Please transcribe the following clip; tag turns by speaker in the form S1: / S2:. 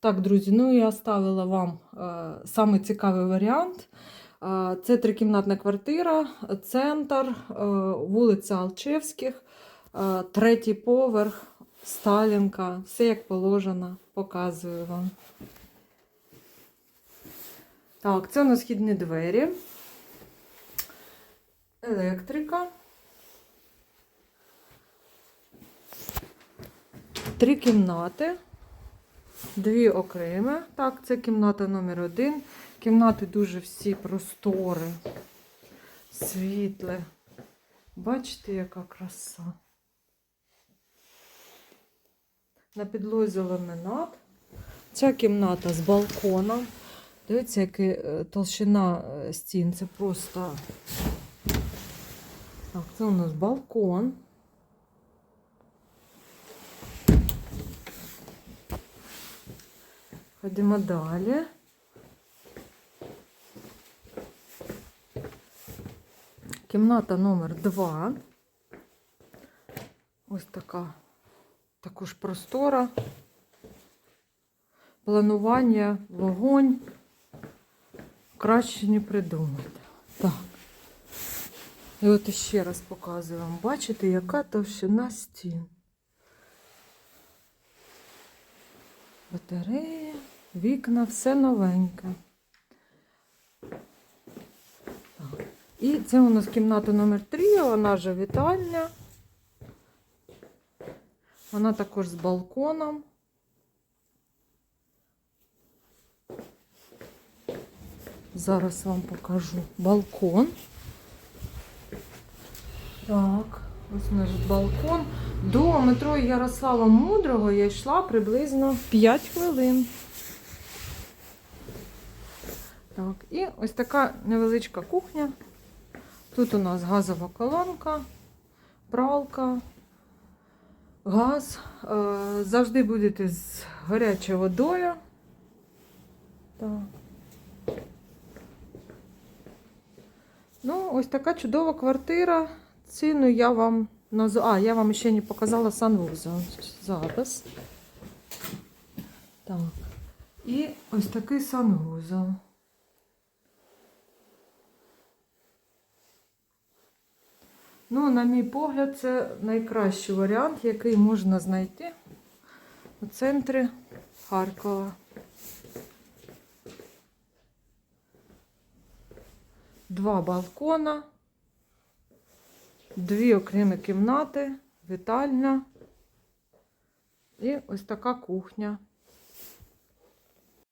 S1: Так, друзі, ну я ставила вам е, самий цікавий варіант. Е, це трикімнатна квартира, центр, е, вулиця Алчевських, е, третій поверх, Сталінка. Все як положено, показую вам. Так, це у нас східні двері, електрика. Три кімнати. Дві окремі. Так, це кімната номер один. Кімнати дуже всі простори, світле. Бачите, яка краса. На підлозі ламінат. Ця кімната з балконом. Дивіться, яка е, толщина е, стін. Це просто. Так, це у нас балкон. Ходимо далі. Кімната номер 2. Ось така також простора. Планування, вогонь. Краще не придумати. Так. І от ще раз показую вам. Бачите, яка товщина стін. Батарея, вікна, все новеньке. І це у нас кімната номер 3, вона же вітальня. Вона також з балконом. Зараз вам покажу балкон. Так, ось наш балкон. До метро Ярослава Мудрого я йшла приблизно 5 хвилин. Так, і ось така невеличка кухня. Тут у нас газова колонка, пралка, газ. Е, Завжди будете з гарячою водою. Так. Ну, ось така чудова квартира. Ціну я вам назву. А, я вам ще не показала санвузол. Зараз. Так. І ось такий санвузол. Ну, на мій погляд, це найкращий варіант, який можна знайти у центрі Харкова. Два балкона, дві окремі кімнати, вітальня і ось така кухня.